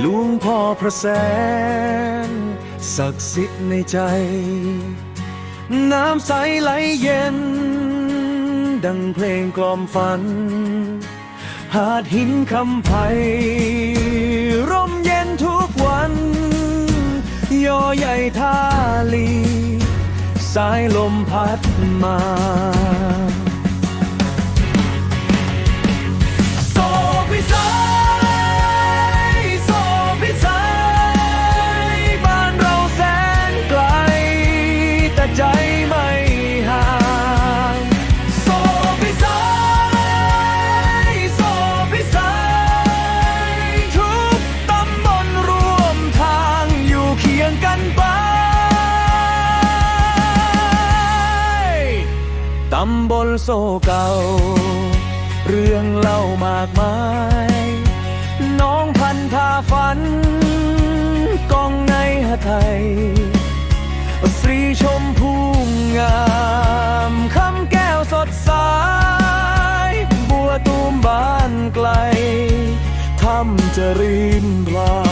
หลวงพ่อพระแสน ศักดิ์สิทธิ์ในใจ น้ำใสไหลเย็น ดังเพลงกล่อมฝัน หาดหินคำไพร่มเย็นทุกวัน ยอใหญ่ท่าลี สายลมพัดมา ตำบลโซเก่า เรื่องเล่ามากมาย น้องพันธาฝัน กองในหไทยสรีชมพูงามคำแก้วสดใสบัวตูมบานไกลทำจะริมรา